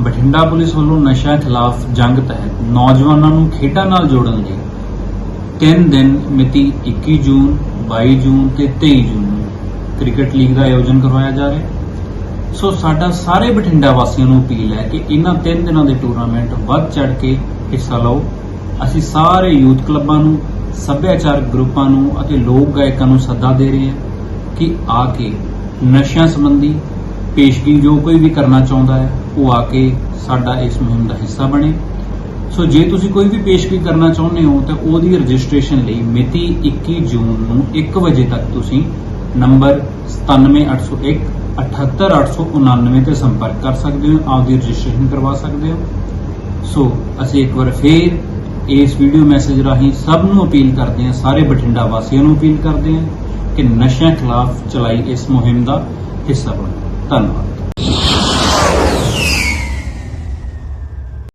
Bathinda police ਵੱਲੋਂ ਨਸ਼ਾ ਖਿਲਾਫ ਜੰਗ ਤਹਿਤ ਨੌਜਵਾਨਾਂ ਨੂੰ ਖੇਡਾਂ ਨਾਲ ਜੋੜਨ ਲਈ ਤਿੰਨ ਦਿਨ ਮਿਤੀ 21 ਜੂਨ 22 ਜੂਨ ਤੇ 23 ਜੂਨ ਨੂੰ ਕ੍ਰਿਕਟ ਲੀਗ ਦਾ ਆਯੋਜਨ ਕਰਵਾਇਆ ਜਾ ਰਿਹਾ ਹੈ। ਸੋ ਸਾਡਾ ਸਾਰੇ ਬਠਿੰਡਾ ਵਾਸੀਆਂ ਨੂੰ ਅਪੀਲ ਹੈ ਕਿ ਇਹਨਾਂ ਤਿੰਨ ਦਿਨਾਂ ਦੇ ਟੂਰਨਾਮੈਂਟ ਵੱਧ ਚੜ ਕੇ ਹਿੱਸਾ ਲਓ। ਅਸੀਂ ਸਾਰੇ ਯੂਥ ਕਲੱਬਾਂ ਨੂੰ ਸੱਭਿਆਚਾਰਕ ਗਰੁੱਪਾਂ ਨੂੰ ਅਤੇ ਲੋਕ ਗਾਇਕਾਂ ਨੂੰ ਸੱਦਾ ਦੇ ਰਹੇ ਹਾਂ ਕਿ ਆ ਕੇ ਨਸ਼ਿਆਂ ਸੰਬੰਧੀ ਪੇਸ਼ਗੀ ਜੋ ਕੋਈ ਵੀ ਕਰਨਾ ਚਾਹੁੰਦਾ ਹੈ, ਉਹ ਆ ਕੇ ਸਾਡਾ ਇਸ ਮੁਹਿੰਮ ਦਾ ਹਿੱਸਾ ਬਣੇ। ਸੋ ਜੇ ਤੁਸੀਂ ਕੋਈ ਵੀ ਪੇਸ਼ਗੀ ਕਰਨਾ ਚਾਹੁੰਦੇ ਹੋ, ਤਾਂ ਉਹਦੀ ਰਜਿਸਟ੍ਰੇਸ਼ਨ ਲਈ ਮਿਤੀ 21 ਜੂਨ ਨੂੰ 1 ਵਜੇ ਤੱਕ ਤੁਸੀਂ ਨੰਬਰ 97801 78899 ਤੇ ਸੰਪਰਕ ਕਰ ਸਕਦੇ ਹੋ, ਆਪਦੀ ਰਜਿਸਟ੍ਰੇਸ਼ਨ ਕਰਵਾ ਸਕਦੇ ਹੋ। ਸੋ ਅਸੀਂ ਇੱਕ ਵਾਰ ਫੇਰ ਇਸ ਵੀਡੀਓ ਮੈਸੇਜ ਰਾਹੀਂ ਸਭ ਨੂੰ ਅਪੀਲ ਕਰਦੇ ਹਾਂ, ਸਾਰੇ ਬਠਿੰਡਾ ਵਾਸੀਆਂ ਨੂੰ ਅਪੀਲ ਕਰਦੇ ਹਾਂ ਕਿ ਨਸ਼ਿਆਂ ਖਿਲਾਫ ਚਲਾਈ ਇਸ ਮੁਹਿੰਮ ਦਾ ਹਿੱਸਾ ਬਣੋ। 算了